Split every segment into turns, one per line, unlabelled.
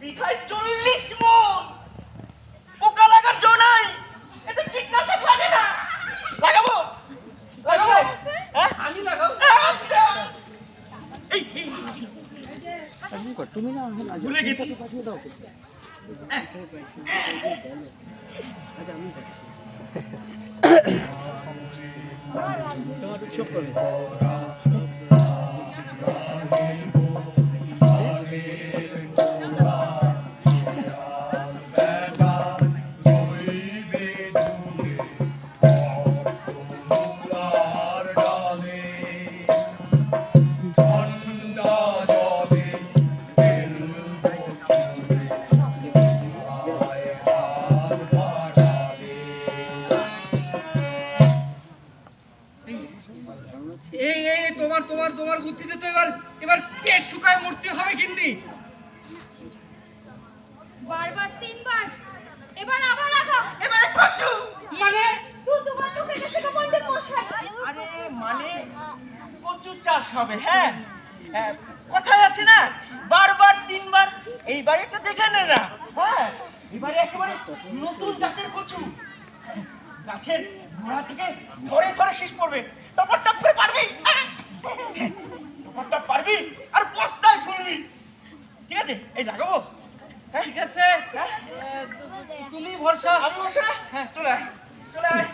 বিঘায় চল্লিশ মন। পোকা লাগার জো নাই। এতে কীটনাশক লাগে না। লাগাবো? লাগাবো? হ্যাঁ?
আমি লাগাও
আচ্ছা। এই এই,
তুমি না
ভুলে গেছি।
পাঠিয়ে দাও আচ্ছা আমি যাচ্ছি। তোমার চোখ করে
এই এই তোমার তোমার তোমার বুদ্ধিতে তো এবার এবার পেট শুকায় মূর্তি হবে কিন্তু
বারবার তিনবার। এবার আবার আগো।
এবারে কচু।
মানে?
তুই তোমার চোখে গেছে কমান্ডের মশাই।
আরে মানে? কচু চাষ হবে হ্যাঁ? হ্যাঁ, কথায় আছে না? বারবার তিনবার। এইবার একটা দেখে নে না। হ্যাঁ? এবারে একেবারে নতুন জাতের কচু। গাছের গোড়া থেকে ধরে ধরে শেষ পড়বে। টপর টপ করে পারবি? টপর টপ পারবি আর বস্তায় ফুলবি। ঠিক আছে? এই লাগাবো? হ্যাঁ?
ঠিক আছে।
হ্যাঁ?
তুমি ভরসা?
আমি ভরসা? হ্যাঁ চলে আয়। চলে আয়।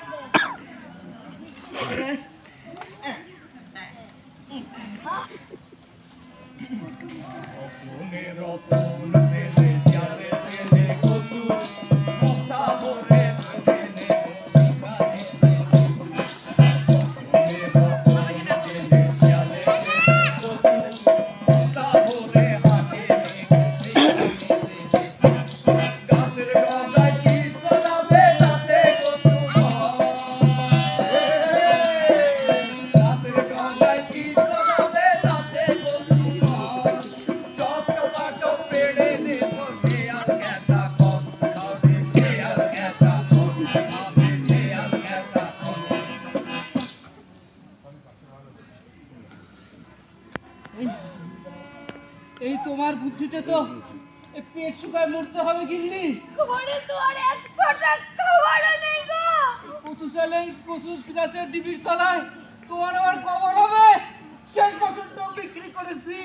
এই তোমার বুদ্ধিতে তো পেট শুকায় মরতে হবে কিন্তু
ঘরে তো আর একশো টাকা নেই গো।
কচু চালে কচু গাছের ডিবির তলায় তোমার আবার কবর হবে। শেষ বিক্রি করেছি।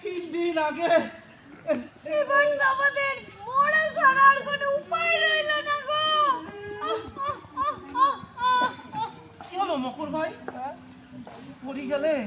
তিন দিন আগে।
এবার তো আমাদের মরা ছাড়া আর কোনো উপায় রইল না গো।
কি হলো মকর ভাই? পড়ি গেলে?